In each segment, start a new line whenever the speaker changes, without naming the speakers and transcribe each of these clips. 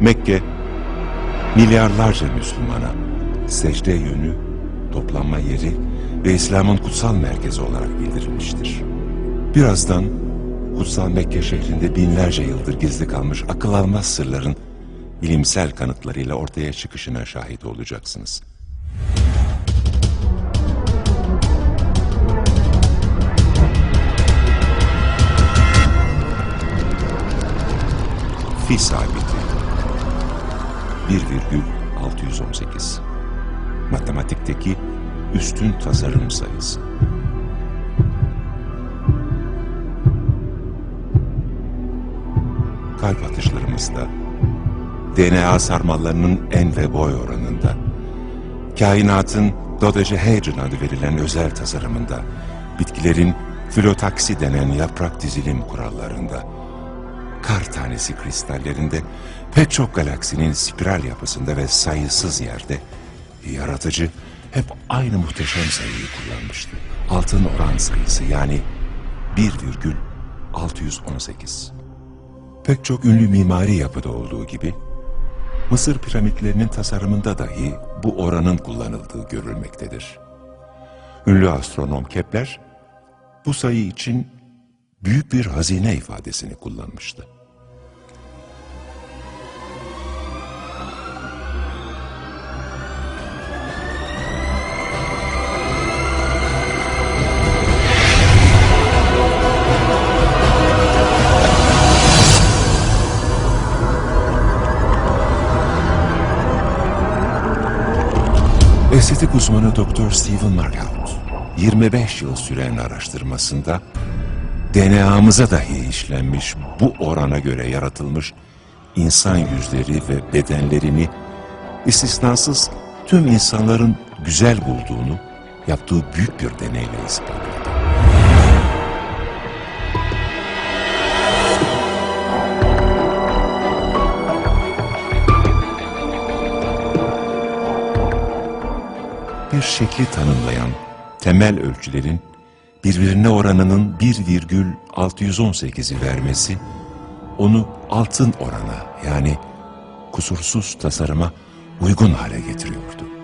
Mekke, milyarlarca Müslümana secde yönü, toplanma yeri ve İslam'ın kutsal merkezi olarak bildirilmiştir. Birazdan kutsal Mekke şehrinde binlerce yıldır gizli kalmış akıl almaz sırların bilimsel kanıtlarıyla ortaya çıkışına şahit olacaksınız. Fi sabiti 1,618 Matematikteki üstün tasarım sayısı. Kalp atışlarımızda, DNA sarmallarının en ve boy oranında, kainatın dodecahedron adı verilen özel tasarımında, bitkilerin filotaksi denen yaprak dizilim kurallarında, kar tanesi kristallerinde, pek çok galaksinin spiral yapısında ve sayısız yerde yaratıcı hep aynı muhteşem sayıyı kullanmıştı. Altın oran sayısı yani 1,618. Pek çok ünlü mimari yapıda olduğu gibi Mısır piramitlerinin tasarımında dahi bu oranın kullanıldığı görülmektedir. Ünlü astronom Kepler bu sayı için büyük bir hazine ifadesini kullanmıştı. Estetik uzmanı Dr. Stephen Markout, 25 yıl süren araştırmasında DNA'mıza dahi işlenmiş bu orana göre yaratılmış insan yüzleri ve bedenlerini istisnasız tüm insanların güzel bulduğunu yaptığı büyük bir deneyle ispatladı. Bir şekli tanımlayan temel ölçülerin birbirine oranının 1,618'i vermesi onu altın orana yani kusursuz tasarıma uygun hale getiriyordu.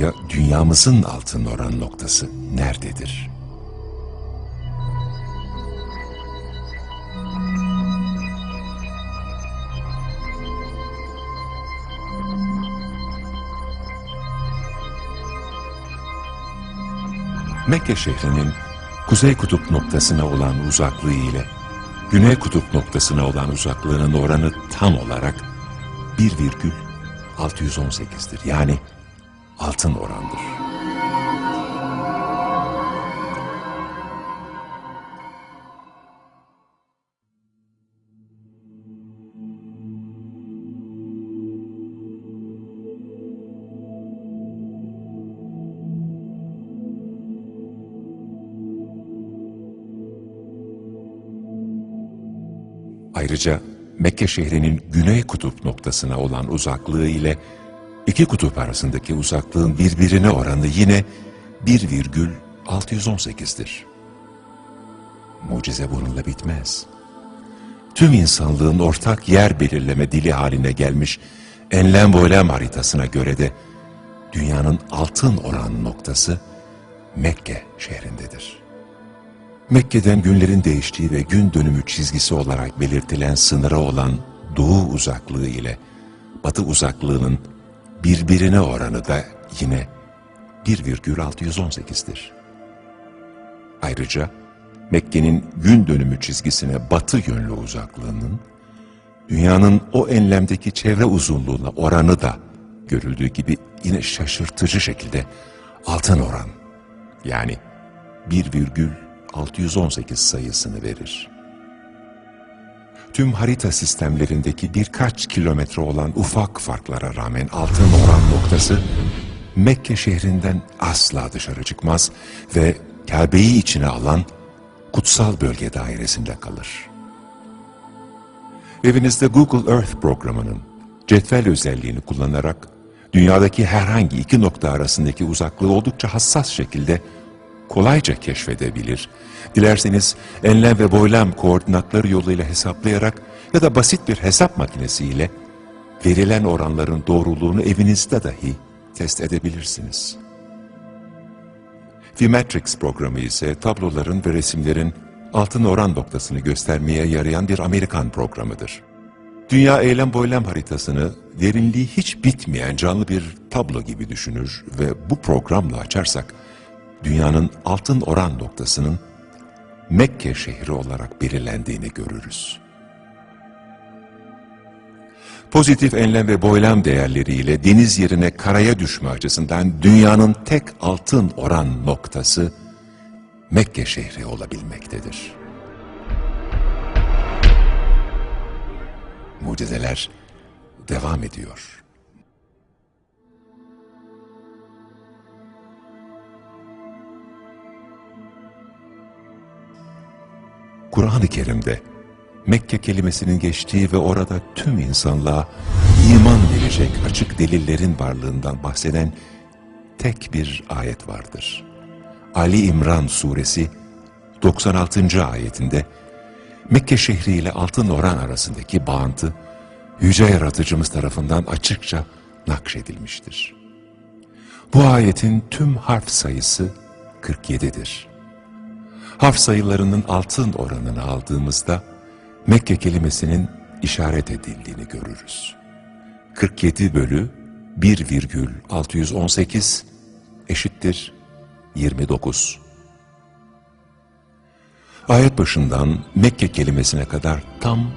Ya dünyamızın altın oran noktası nerededir? Mekke şehrinin kuzey kutup noktasına olan uzaklığı ile güney kutup noktasına olan uzaklığının oranı tam olarak 1,618'dir. Yani altın orandır. Ayrıca Mekke şehrinin güney kutup noktasına olan uzaklığı ile iki kutup arasındaki uzaklığın birbirine oranı yine 1,618'dir. Mucize bununla bitmez. Tüm insanlığın ortak yer belirleme dili haline gelmiş enlem boylem haritasına göre de dünyanın altın oran noktası Mekke şehrindedir. Mekke'den günlerin değiştiği ve gün dönümü çizgisi olarak belirtilen sınıra olan doğu uzaklığı ile batı uzaklığının birbirine oranı da yine 1,618'dir. Ayrıca Mekke'nin gün dönümü çizgisine batı yönlü uzaklığının dünyanın o enlemdeki çevre uzunluğuna oranı da görüldüğü gibi yine şaşırtıcı şekilde altın oran yani 1,618 618 sayısını verir. Tüm harita sistemlerindeki birkaç kilometre olan ufak farklara rağmen altın oran noktası Mekke şehrinden asla dışarı çıkmaz ve Kabe'yi içine alan kutsal bölge dairesinde kalır. Evinizde Google Earth programının cetvel özelliğini kullanarak dünyadaki herhangi iki nokta arasındaki uzaklığı oldukça hassas şekilde kolayca keşfedebilir. Dilerseniz enlem ve boylam koordinatları yoluyla hesaplayarak ya da basit bir hesap makinesiyle verilen oranların doğruluğunu evinizde dahi test edebilirsiniz. Vimatrix programı ise tabloların ve resimlerin altın oran noktasını göstermeye yarayan bir Amerikan programıdır. Dünya eylem boylem haritasını derinliği hiç bitmeyen canlı bir tablo gibi düşünür ve bu programla açarsak dünyanın altın oran noktasının Mekke şehri olarak belirlendiğini görürüz. Pozitif enlem ve boylam değerleriyle deniz yerine karaya düşme açısından dünyanın tek altın oran noktası Mekke şehri olabilmektedir. Mucizeler devam ediyor. Kur'an-ı Kerim'de Mekke kelimesinin geçtiği ve orada tüm insanlığa iman verecek açık delillerin varlığından bahseden tek bir ayet vardır. Ali İmran suresi 96. ayetinde Mekke şehri ile altın oran arasındaki bağıntı yüce yaratıcımız tarafından açıkça nakşedilmiştir. Bu ayetin tüm harf sayısı 47'dir. Harf sayılarının altın oranını aldığımızda Mekke kelimesinin işaret edildiğini görürüz. 47 bölü 1,618 eşittir 29. Ayet başından Mekke kelimesine kadar tam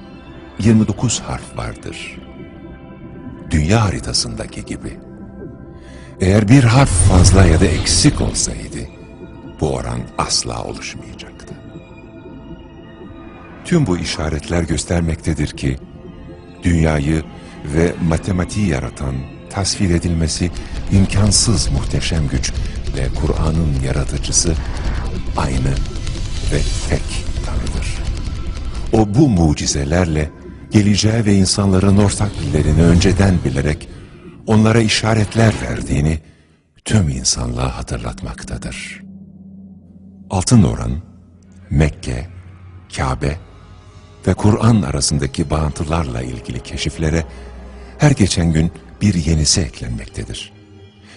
29 harf vardır. Dünya haritasındaki gibi. Eğer bir harf fazla ya da eksik olsaydı, bu oran asla oluşmayacaktı. Tüm bu işaretler göstermektedir ki, dünyayı ve matematiği yaratan, tasvir edilmesi imkansız muhteşem güç ve Kur'an'ın yaratıcısı aynı ve tek Tanrı'dır. O bu mucizelerle geleceği ve insanların ortak dillerini önceden bilerek onlara işaretler verdiğini tüm insanlığa hatırlatmaktadır. Altın oran, Mekke, Kabe ve Kur'an arasındaki bağıntılarla ilgili keşiflere her geçen gün bir yenisi eklenmektedir.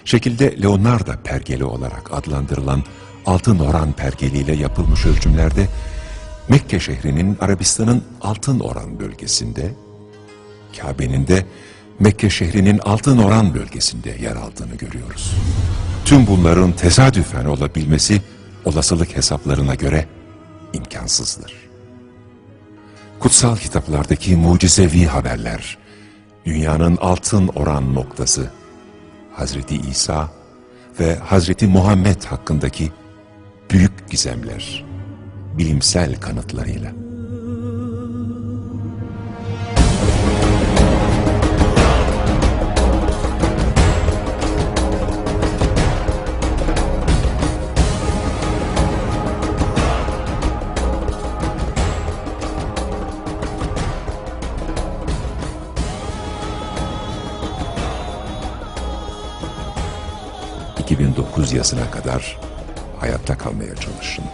Şekilde Leonardo pergeli olarak adlandırılan altın oran pergeliyle yapılmış ölçümlerde Mekke şehrinin Arabistan'ın altın oran bölgesinde, Kabe'nin de Mekke şehrinin altın oran bölgesinde yer aldığını görüyoruz. Tüm bunların tesadüfen olabilmesi olasılık hesaplarına göre imkansızdır. Kutsal kitaplardaki mucizevi haberler, dünyanın altın oran noktası, Hazreti İsa ve Hazreti Muhammed hakkındaki büyük gizemler, bilimsel kanıtlarıyla. ...2009 yazına kadar hayatta kalmaya çalışın.